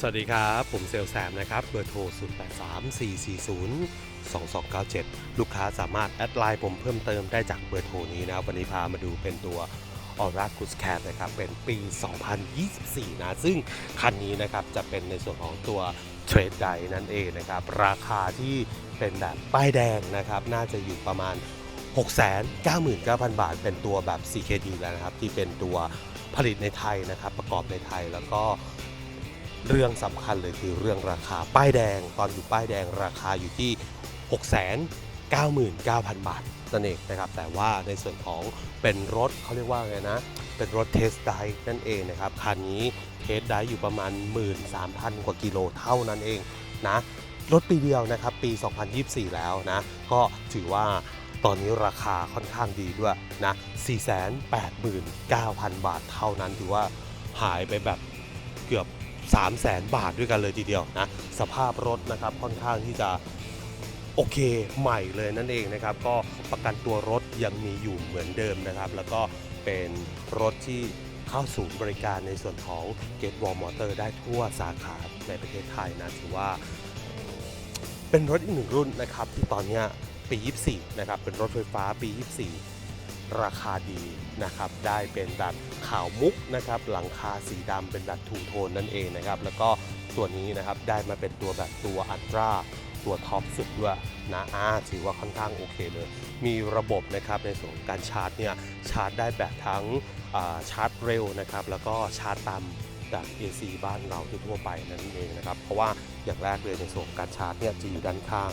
สวัสดีครับ ผมเซลแซมนะครับ เบอร์โทร 083 440 2297 ลูกค้าสามารถแอดไลน์ผมเพิ่มเติมได้จากเบอร์โทรนี้นะวันนี้พามาดูเป็นตัว Aura c r u i s Cat นะครับ เป็นปี 2024 นะ ซึ่งคันนี้นะครับจะเป็นในส่วนของตัวเทรดไดนั่นเองนะครับ ราคาที่เป็นแบบป้ายแดงนะครับ น่าจะอยู่ประมาณ 699,000 บาท เป็นตัวแบบ CKD แล้วนะครับ ที่เป็นตัวผลิตในไทยนะครับ ประกอบในไทยแล้วก็ เรื่องสำคัญเลยคือเรื่องราคาป้ายแดง ตอนอยู่ป้ายแดงราคาอยู่ที่ 699,000 บาทนั่นเองนะครับ แต่ว่าในส่วนของเป็นรถเขาเรียกว่าไงนะ เป็นรถเทสไดนั่นเองนะครับ คันนี้เทสไดอยู่ประมาณ 13,000 กว่ากิโลเท่านั้นเองนะ รถปีเดียวนะครับ ปี 2024 แล้วนะ ก็ถือว่าตอนนี้ราคาค่อนข้างดีด้วยนะ 489,000 บาทเท่านั้นถือว่าหายไปแบบเกือบ 3 0 0แสนบาทด้วยกันเลยทีเดียวนะสภาพรถนะครับค่อนข้างที่จะโอเคใหม่เลยนั่นเองนะครับก็ประกันตัวรถยังมีอยู่เหมือนเดิมนะครับ แล้วก็เป็นรถที่เข้าศูนย์บริการในส่วนของ Gate Wall Motor ได้ทั่วสาขาในประเทศไทยนะถือว่า เป็นรถอีกหนึ่งรุ่นนะครับที่ตอนนี้ยปี 24 นะครับ เป็นรถไฟฟ้าปี 24 ราคาดีนะครับ ได้เป็นแบบขาวมุกนะครับ หลังคาสีดำเป็นแบบทูโทนนั่นเองนะครับ แล้วก็ตัวนี้นะครับได้มาเป็นตัวแบบตัวอัลตราตัวท็อปสุดด้วยนะอ่าถือว่าค่อนข้างโอเคเลย มีระบบนะครับในส่วนการชาร์จเนี่ยชาร์จได้แบบทั้งชาร์จเร็วนะครับ แล้วก็ชาร์จตามแบบ AC บ้านเราทั่วไปนั่นเองนะครับ เพราะว่าอย่างแรกเลยในส่วนการชาร์จเนี่ยจะอยู่ด้านข้าง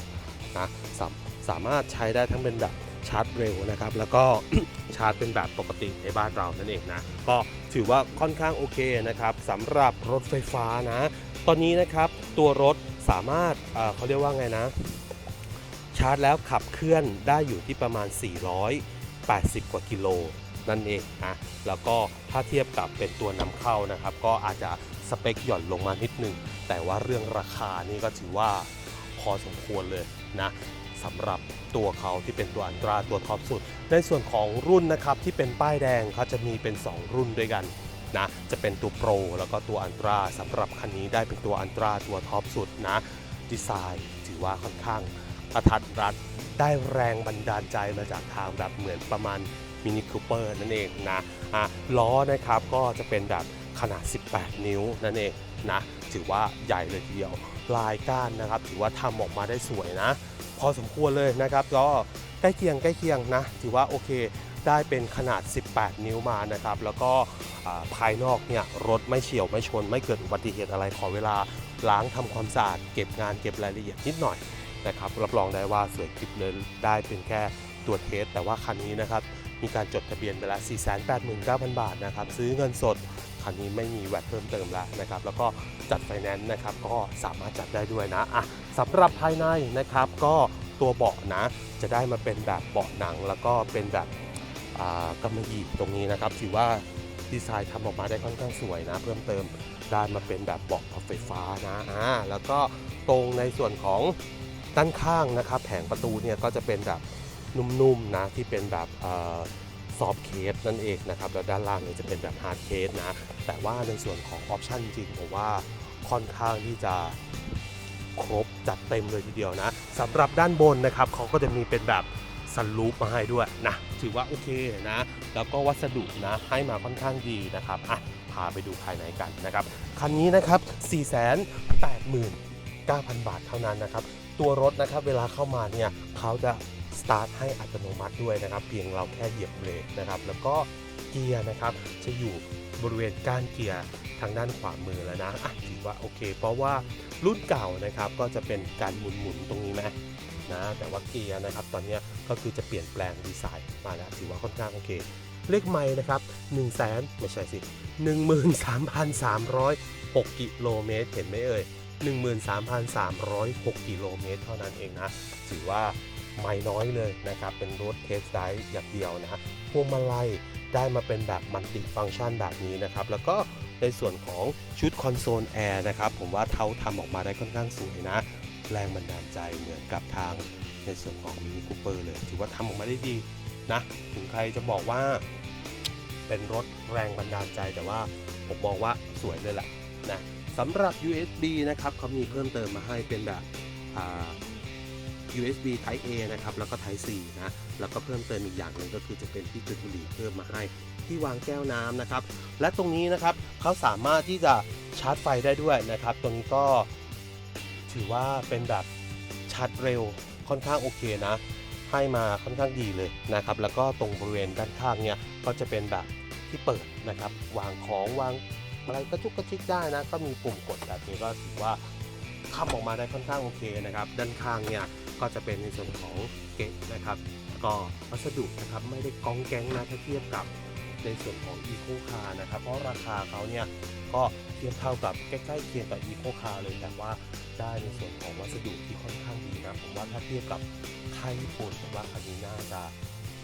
นะสาสามารถใช้ได้ทั้งเป็นแบบ ชาร์จเร็วนะครับ แล้วก็ชาร์จเป็นแบบปกติในบ้านเรานั่นเองนะ ก็ถือว่าค่อนข้างโอเคนะครับสำหรับรถไฟฟ้านะ ตอนนี้นะครับตัวรถสามารถเเขาเรียกว่าไงนะ ชาร์จแล้วขับเคลื่อนได้อยู่ที่ประมาณ 480 กว่ากิโลนั่นเองนะแล้วก็ถ้าเทียบกับเป็นตัวนำเข้านะครับ ก็อาจจะสเปคหย่อนลงมานิดนึง แต่ว่าเรื่องราคานี่ก็ถือว่าพอสมควรเลย นะสำหรับตัวเขาที่เป็นตัวอันตราตัวท็อปสุด ในส่วนของรุ่นนะครับที่เป็นป้ายแดงเขาจะมีเป็น 2 รุ่นด้วยกันนะจะเป็นตัวโปรแล้วก็ตัวอันตราสำหรับคันนี้ได้เป็นตัวอันตราตัวท็อปสุดนะดีไซน์ถือว่าค่อนข้างประทัดรัดได้แรงบันดาลใจมาจากทางแบบเหมือนประมาณมินิคูเปอร์นั่นเองนะอะล้อนะครับก็จะเป็นแบบขนาด 18 นิ้วนั่นเองนะถือว่าใหญ่เลยทีเดียว ลายก้านนะครับ ถือว่าทำออกมาได้สวยนะ พอสมควรเลยนะครับ ก็ใกล้เคียงใกล้เคียงนะ ถือว่าโอเคได้เป็นขนาด 18 นิ้วมานะครับ แล้วก็ภายนอกเนี่ยรถไม่เฉียวไม่ชน ไม่เกิดอุบัติเหตุอะไรขอเวลาล้างทำความสะอาดเก็บงานเก็บรายละเอียดนิดหน่อยนะครับรับรองได้ว่าสวยคลิปเลยได้เป็นแค่ตัวเทสแต่ว่าคันนี้นะครับมีการจดทะเบียนไปแล้ว 489,000 บาทนะครับ ซื้อเงินสด คันนี้ไม่มีแวตเพิ่มเติมแล้วนะครับ แล้วก็จัดไฟแนนซ์นะครับก็สามารถจัดได้ด้วยนะอะสำหรับภายในนะครับก็ตัวเบาะนะจะได้มาเป็นแบบเบาะหนัง แล้วก็เป็นแบบกำมะหยี่ตรงนี้นะครับถือว่าดีไซน์ทำออกมาได้ค่อนข้างสวยนะ เพิ่มเติมได้มาเป็นแบบเบาะพับไฟฟ้านะอ่าแล้วก็ตรงในส่วนของด้านข้างนะครับ แผงประตูเนี่ยก็จะเป็นแบบนุ่มๆนะที่เป็นแบบ ซอฟเคสนั่นเองนะครับ แล้วด้านล่างเนี่ยจะเป็นแบบฮาร์ดเคสนะ แต่ว่าในส่วนของออปชันจริงผมว่าค่อนข้างที่จะครบจัดเต็มเลยทีเดียวนะสำหรับด้านบนนะครับเขาก็จะมีเป็นแบบซันลูปมาให้ด้วยนะถือว่าโอเคนะ แล้วก็วัสดุนะให้มาค่อนข้างดีนะครับอะพาไปดูภายในกันนะครับ คันนี้นะครับ 489,000 บาทเท่านั้นนะครับ ตัวรถนะครับเวลาเข้ามาเนี่ยเขาจะ สตาร์ทให้อัตโนมัติด้วยนะครับ เพียงเราแค่เหยียบเบรกนะครับ แล้วก็เกียร์นะครับจะอยู่บริเวณก้านเกียร์ทางด้านขวามือแล้วนะอะถือว่าโอเค เพราะว่ารุ่นเก่านะครับก็จะเป็นการหมุนๆตรงนี้ไหมนะแต่ว่าเกียร์นะครับตอนนี้ก็คือจะเปลี่ยนแปลงดีไซน์มาแล้วถือว่าค่อนข้างโอเค เลขไม่นะครับ1 0 0 0 0แสนไม่ใช่สิ 13,306 กิโลเมตรเห็นไหมเอ่ย13,306 กิโลเมตรเท่านั้นเองนะ ถือว่า ไม่น้อยเลยนะครับ เป็นรถเทสไดร์อย่างเดียวนะฮะพวงมาลัยได้มาเป็นแบบมัลติฟังก์ชันแบบนี้นะครับ แล้วก็ในส่วนของชุดคอนโซลแอร์นะครับ ผมว่าเขาทำออกมาได้ค่อนข้างสวยนะ แรงบันดาลใจเหมือนกับทางในส่วนของมินิคูเปอร์เลย ถือว่าทำออกมาได้ดีนะ ถึงใครจะบอกว่า เป็นรถแรงบันดาลใจแต่ว่าผมมองว่าสวยเลยแหละนะสำหรับ USB นะครับเขามีเพิ่มเติมมาให้เป็นแบบอ่า USB Type A นะครับแล้วก็ Type C นะแล้วก็เพิ่มเติมอีกอย่างหนึ่งก็คือจะเป็นที่จุดบุหรี่เพิ่มมาให้ที่วางแก้วน้ำนะครับและตรงนี้นะครับเขาสามารถที่จะชาร์จไฟได้ด้วยนะครับ ตรงนี้ก็ถือว่าเป็นแบบชาร์จเร็วค่อนข้างโอเคนะ ให้มาค่อนข้างดีเลยนะครับ แล้วก็ตรงบริเวณด้านข้างเนี่ยก็จะเป็นแบบที่เปิดนะครับ วางของวางอะไรก็จุกกระชิกได้นะ ก็มีปุ่มกดแบบนี้ก็ถือว่าทำออกมาได้ค่อนข้างโอเคนะครับ ด้านข้างเนี่ย ก็จะเป็นในส่วนของเกะนะครับ ก็วัสดุนะครับไม่ได้กองแกงนะถ้าเทียบกับในส่วนของ Eco Car นะครับ เพราะราคาเขาเนี่ยก็เทียบเท่ากับใกล้ๆเคียงกับ Eco Car เลยแต่ว่าได้ในส่วนของวัสดุที่ค่อนข้างดีนะผมว่าถ้าเทียบกับค่ายญี่ปุ่นผมว่าคันนี้น่าจะ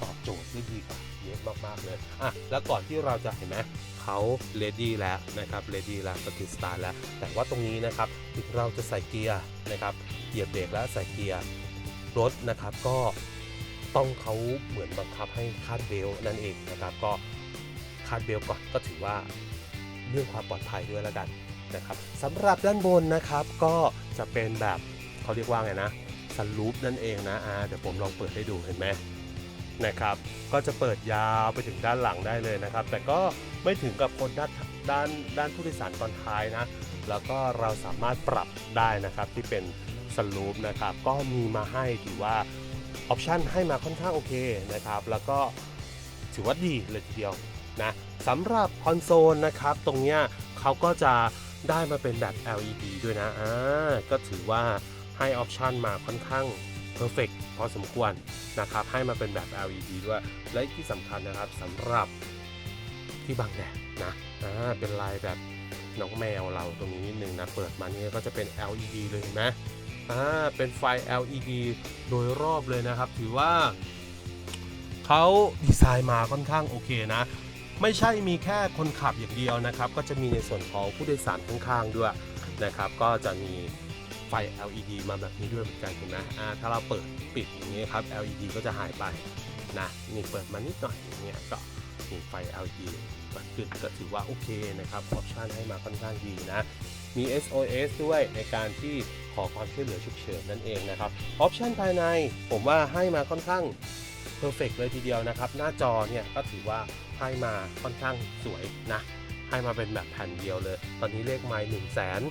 ตอบโจทย์ได้ดีกว่าเยอะมากๆเลยอะแล้วก่อนที่เราจะเห็นไหมเขาเลดี้แล้วนะครับเลดี้แล้วก็คือสตาร์แล้ว แต่ว่าตรงนี้นะครับเราจะใส่เกียร์นะครับเหยียบเบรกแล้วใส่เกียร์ รถนะครับก็ต้องเขาเหมือนบังคับให้คาดเบลต์นั่นเองนะครับ ก็คาดเบลต์ก่อนก็ถือว่าเรื่องความปลอดภัยด้วยแล้วกันนะครับสำหรับด้านบนนะครับก็จะเป็นแบบเขาเรียกว่าไงนะสลูปนั่นเองนะอ่าเดี๋ยวผมลองเปิดให้ดูเห็นไหมนะครับ ก็จะเปิดยาวไปถึงด้านหลังได้เลยนะครับ แต่ก็ไม่ถึงกับคนด้านด้านด้านผู้โดยสารตอนท้ายนะ แล้วก็เราสามารถปรับได้นะครับที่เป็น สลูปนะครับก็มีมาให้ถือว่าออปชันให้มาค่อนข้างโอเคนะครับ แล้วก็ถือว่าดีเลยทีเดียวนะสำหรับคอนโซลนะครับ ตรงเนี้ยเขาก็จะได้มาเป็นแบบ LED ด้วยนะอ่าก็ถือว่าให้ออปชันมาค่อนข้างเพอร์เฟกพอสมควรนะครับ ให้มาเป็นแบบ LED ด้วย และที่สำคัญนะครับสำหรับที่บังแดดนะอ่าเป็นลายแบบน้องแมวเราตรงนี้นิดนึงนะ เปิดมานี่ก็จะเป็น LED เลยเห็นไหม อ่าเป็นไฟ LED โดยรอบเลยนะครับ ถือว่าเขาดีไซน์มาค่อนข้างโอเคนะ ไม่ใช่มีแค่คนขับอย่างเดียวนะครับ ก็จะมีในส่วนของผู้โดยสารข้างๆด้วยนะครับ ก็จะมีไฟ LED มาแบบนี้ด้วยเหมือนกันเห็นไหมอ่าถ้าเราเปิดปิดอย่างนี้ครับ LED ก็จะหายไปนะนี่เปิดมานิดหน่อยอย่างเงี้ยก็มีไฟ LED เปิดขึ้นก็ถือว่าโอเคนะครับออปชันให้มาค่อนข้างดีนะ มี SOS ด้วยในการที่ อความช่วยเหลือฉุกเฉินนั่นเองนะครับออปชันภายในผมว่าให้มาค่อนข้างเพอร์เฟกเลยทีเดียวนะครับ หน้าจอเนี่ยก็ถือว่าให้มาค่อนข้างสวยนะให้มาเป็นแบบแผ่นเดียวเลย ตอนนี้เลขไมล์หนึ่งแสน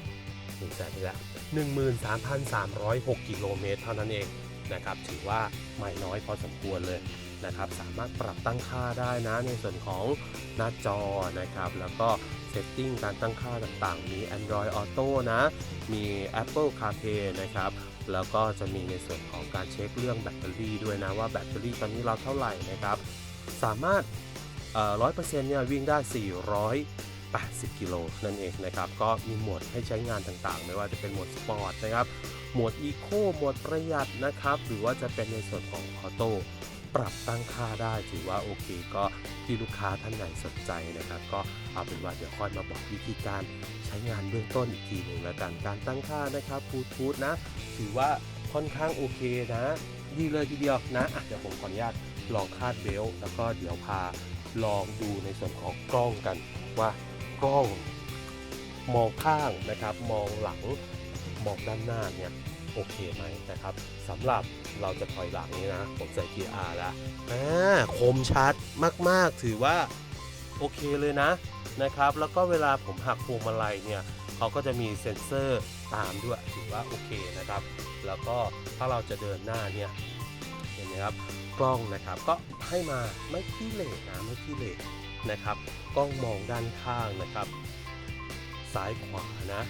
หนึ่งแสนนี่แหละหนึ่งหมื่นสามพันสามร้อยหกกิโลเมตรเท่านั้นเองนะครับถือว่าไม่น้อยพอสมควรเลยนะครับ สามารถปรับตั้งค่าได้นะในส่วนของหน้าจอนะครับ แล้วก็ เซตติ้งการตั้งค่าต่างๆ มี Android Auto นะ มี Apple CarPlay นะครับ แล้วก็จะมีในส่วนของการเช็คเรื่องแบตเตอรี่ด้วยนะ ว่าแบตเตอรี่ตอนนี้เราเท่าไหร่นะครับ สามารถร้อยเปอร์เซ็นต์เนี่ยวิ่งได้ 480 กิโลนั่นเองนะครับ ก็มีโหมดให้ใช้งานต่างๆ ไม่ว่าจะเป็นโหมดสปอร์ตนะครับ โหมดอีโคโหมดประหยัดนะครับ หรือว่าจะเป็นในส่วนของออโต้ ปรับตั้งค่าได้ถือว่าโอเค ก็ที่ลูกค้าท่านไหนสนใจนะครับ ก็เอาเป็นว่าเดี๋ยวค่อยมาบอกวิธีการใช้งานเบื้องต้นอีกทีหนึ่งแล้วกันการตั้งค่านะครับบลูทูธนะ ถือว่าค่อนข้างโอเคนะ ดีเลยทีเดียวนะะเดี๋ยวผมขออนุญาตลองคาดเบลต์แล้วก็เดี๋ยวพาลองดูในส่วนของกล้องกันว่ากล้องมองข้างนะครับ มองหลังมองด้านหน้าเนี่ย โอเคไหมนะครับสำหรับเราจะถอยหลังนี้นะ ผมใส่เกียร์ R แล้วอ่าคมชัดมากๆ ถือว่าโอเคเลยนะนะครับ แล้วก็เวลาผมหักพวงมาลัยเนี่ยเขาก็จะมีเซ็นเซอร์ตามด้วยถือว่าโอเคนะครับ แล้วก็ถ้าเราจะเดินหน้าเนี่ยเห็นไหมครับกล้องนะครับก็ให้มาไม่ขี้เหร่นะไม่ขี้เหร่นะครับ กล้องมองด้านข้างนะครับ ซ้ายขวานะ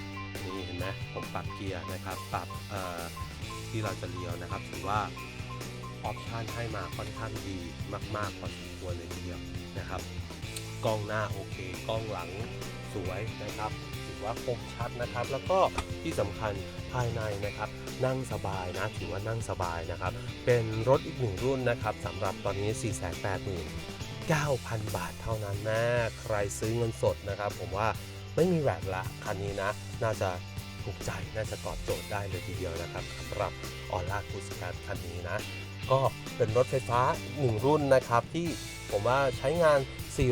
นี่เห็นไหมผมปรับเกียร์นะครับ ปรับที่เราจะเลี้ยวนะครับถือว่าออปชันให้มาค่อนข้างดีมากๆพอสมควรเลยทีเดียวนะครับ กล้องหน้าโอเค กล้องหลังสวยนะครับถือว่าคมชัดนะครับ แล้วก็ที่สำคัญภายในนะครับ นั่งสบายนะถือว่านั่งสบายนะครับ เป็นรถอีกหนึ่งรุ่นนะครับสำหรับตอนนี้ 4 8 0 0 0 9,000 บาทเท่านั้นนะใครซื้อเงินสดนะครับ ผมว่า ไม่มีแหวนละคันนี้นะ น่าจะถูกใจน่าจะตอบโจทย์ได้เลยทีเดียวนะครับสำหรับออร่าคูสการคันนี้นะ ก็เป็นรถไฟฟ้าหนึ่งรุ่นนะครับ ที่ผมว่าใช้งาน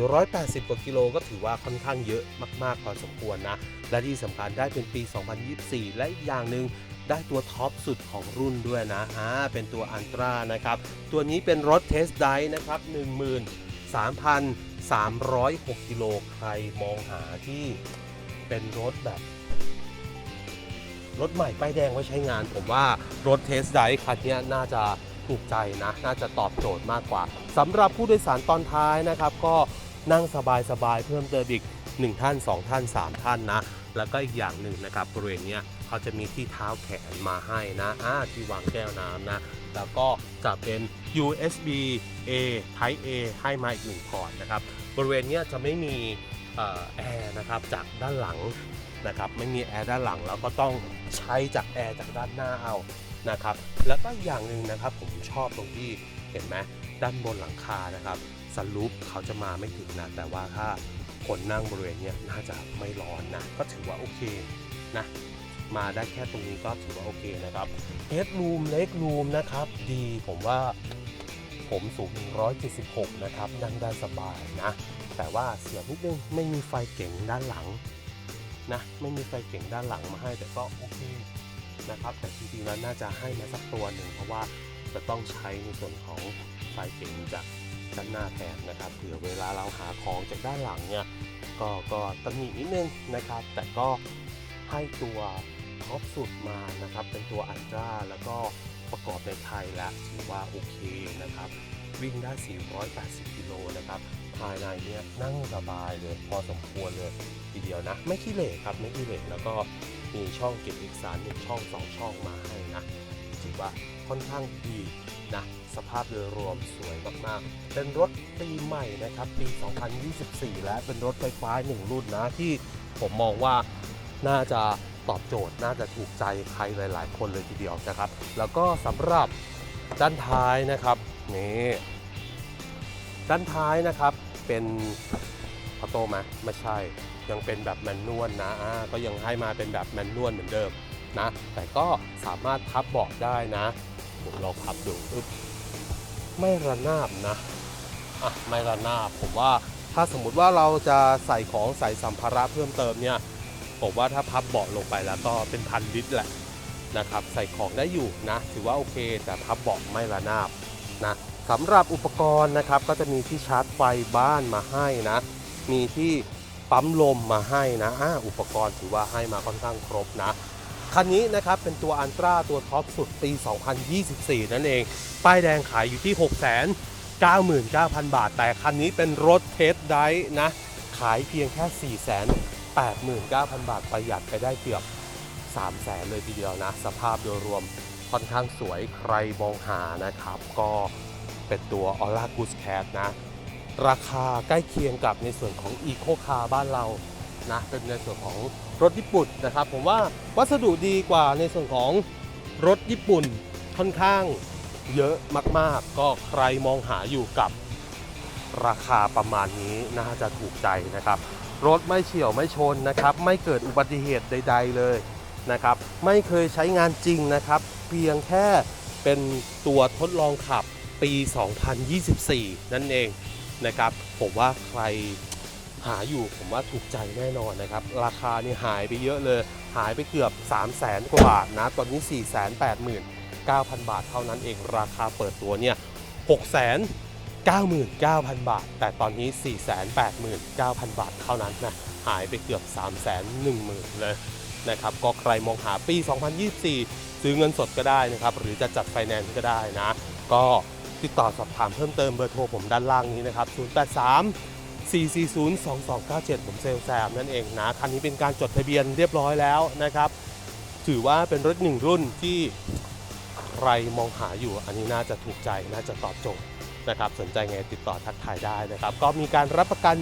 480 กว่ากิโลก็ถือว่าค่อนข้างเยอะมากๆพอสมควรนะ และที่สำคัญได้เป็นปี 2024 และอีกอย่างหนึ่งได้ตัวท็อปสุดของรุ่นด้วยนะอ่าเป็นตัวอันตรานะครับ ตัวนี้เป็นรถเทสไดนะครับ 13,000 13,306กิโลใครมองหาที่เป็นรถแบบ รถใหม่ป้ายแดงไว้ใช้งาน ผมว่ารถเทสไดคันนี้น่าจะถูกใจนะ น่าจะตอบโจทย์มากกว่าสำหรับผู้โดยสารตอนท้ายนะครับ ก็นั่งสบายๆเพิ่มเติมอีก 1 ท่าน 2 ท่าน 3 ท่านนะ แล้วก็อีกอย่างหนึ่งนะครับบริเวณเนี้ย เขาจะมีที่เท้าแขนมาให้นะอ่าที่วางแก้วน้ำนะ แล้วก็จะเป็น USB A Type A ให้มาอีกหนึ่งพอร์ตนะครับ บริเวณนี้จะไม่มีแอร์นะครับจากด้านหลังนะครับ ไม่มีแอร์ด้านหลังแล้วก็ต้องใช้จากแอร์จากด้านหน้าเอานะครับ แล้วก็อย่างหนึ่งนะครับผมชอบตรงที่เห็นไหมด้านบนหลังคานะครับสลูปเขาจะมาไม่ถึงนะแต่ว่าถ้าคนนั่งบริเวณนี้น่าจะไม่ร้อนนะ ก็ถือว่าโอเคนะ มาได้แค่ตรงนี้ก็ถือว่าโอเคนะครับเฮดรูมเล็กรูมนะครับ ดีผมว่าผมสูง 176 นะครับ นั่งได้สบายนะ แต่ว่าเสียนิดนึงไม่มีไฟเก่งด้านหลังนะ ไม่มีไฟเก่งด้านหลังมาให้แต่ก็โอเคนะครับ แต่จริงๆแล้วน่าจะให้มาสักตัวหนึ่งเพราะว่าจะต้องใช้ในส่วนของไฟเก่งจากด้านหน้าแทนนะครับเผื่อเวลาเราหาของจากด้านหลังเนี่ยก็ก็ตำหนินิดนึงนะครับ แต่ก็ให้ตัว ท็อปสุดมานะครับ เป็นตัวอันตราแล้วก็ประกอบในไทยแล้วถือว่าโอเคนะครับ วิ่งได้ 480 กิโลนะครับ ภายในเนี่ยนั่งสบายเลยพอสมควรเลยทีเดียวนะ ไม่ขี้เหร่ครับไม่ขี้เหร่แล้วก็มีช่องเก็บเอกสารหนึ่งช่องสองช่องมาให้นะถือว่าค่อนข้างดีนะสภาพโดยรวมสวยมากๆ เป็นรถปีใหม่นะครับ ปี 2024 และเป็นรถไฟฟ้าหนึ่งรุ่นนะที่ผมมองว่าน่าจะ ตอบโจทย์น่าจะถูกใจใครหลาย ๆ คนเลยทีเดียวนะครับ แล้วก็สำหรับด้านท้ายนะครับนี่ด้านท้ายนะครับเป็นออโต้ไหมไม่ใช่ ยังเป็นแบบแมนนวลนะอ่าก็ยังให้มาเป็นแบบแมนนวลเหมือนเดิมนะ แต่ก็สามารถพับเบาะได้นะผมลองพับดูอึ๊บไม่ระนาบนะอะไม่ระนาบผมว่าถ้าสมมุติว่าเราจะใส่ของใส่สัมภาระเพิ่มเติมเนี่ย ผมว่าถ้าพับเบาะลงไปแล้วก็เป็นพันลิตรแหละนะครับ ใส่ของได้อยู่นะ ถือว่าโอเคแต่พับเบาะไม่ระนาบนะสำหรับอุปกรณ์นะครับ ก็จะมีที่ชาร์จไฟบ้านมาให้นะ มีที่ปั๊มลมมาให้นะอ่าอุปกรณ์ถือว่าให้มาค่อนข้างครบนะคันนี้นะครับเป็นตัวอันตราตัวท็อปสุดปี 2024 นั่นเอง ป้ายแดงขายอยู่ที่699,000 บาท แต่คันนี้เป็นรถเทสไดนะ ขายเพียงแค่ 4 0 0 0 0 89,000 บาทประหยัดไปได้เกือบ300,000เลยทีเดียวนะ สภาพโดยรวมค่อนข้างสวยใครมองหานะครับ ก็เป็นตัว a u r a Goose Cat นะ ราคาใกล้เคียงกับในส่วนของ Eco Car บ้านเรานะเป็นในส่วนของรถญี่ปุ่นนะครับ ผมว่าวัสดุดีกว่าในส่วนของรถญี่ปุ่นค่อนข้างเยอะมาก ๆ ก็ใครมองหาอยู่กับราคาประมาณนี้น่าจะถูกใจนะครับ รถไม่เฉี่ยวไม่ชนนะครับ ไม่เกิดอุบัติเหตุใด ๆเลยนะครับ ไม่เคยใช้งานจริงนะครับ เพียงแค่เป็นตัวทดลองขับปี 2024 นั่นเองนะครับ ผมว่าใครหาอยู่ผมว่าถูกใจแน่นอนนะครับ ราคานี่หายไปเยอะเลย หายไปเกือบ 3 0 0แสนกว่าบาทนะ ตอนนี้ 4 8 9 0 0 0 บาทเท่านั้นเอง ราคาเปิดตัวเนี่ย6 9 9 0 0 0 บาท แต่ตอนนี้ 4 8 9 0 0 0 บาทเท่านั้นนะ หายไปเกือบ 3 1 0 0 0 0 เลยนะครับ ก็ใครมองหาปี 2024 ซื้อเงินสดก็ได้นะครับ หรือจะจัดไฟแนนซ์ก็ได้นะ ก็ติดต่อสอบถามเพิ่มเติมเบอร์โทรผมด้านล่างนี้นะครับ 083 440-2297 ผมเซลลแซมนั่นเองนะ คันนี้เป็นการจดทะเบียนเรียบร้อยแล้วนะครับ ถือว่าเป็นรถหนึ่งรุ่นที่ใครมองหาอยู่ อันนี้น่าจะถูกใจ น่าจะตอบโจทย์ นะครับสนใจไงติดต่อทักทายได้นะครับ ก็มีการรับประกัน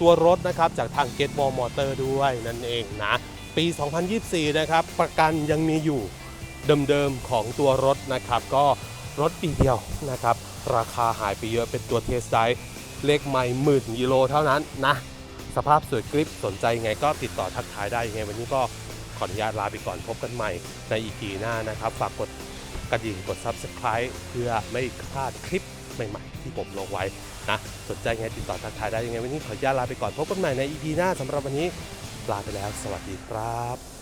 ตัวรถนะครับจากทาง Get Ball Motor ด้วยนั่นเองนะ ปี 2024 นะครับ ประกันยังมีอยู่เดิมๆของตัวรถนะครับ ก็รถปีเดียวนะครับ ราคาหายไปเยอะเป็นตัวเทสไดเลขไม่หมื่นกิโลเท่านั้นนะ สภาพสวยกริปสนใจไงก็ติดต่อทักทายได้ยังไง วันนี้ก็ขออนุญาตลาไปก่อนพบกันใหม่ในอีพีหน้านะครับ ฝากกดกระดิ่งกด Subscribe เพื่อไม่พลาดคลิป ใหม่ๆ ที่ผมลงไว้นะสนใจไงติดต่อทักทายได้ยังไงวันนี้ขออนุญาตลาไปก่อนพบกันใหม่ใน EP หน้าสำหรับวันนี้ลาไปแล้ว สวัสดีครับ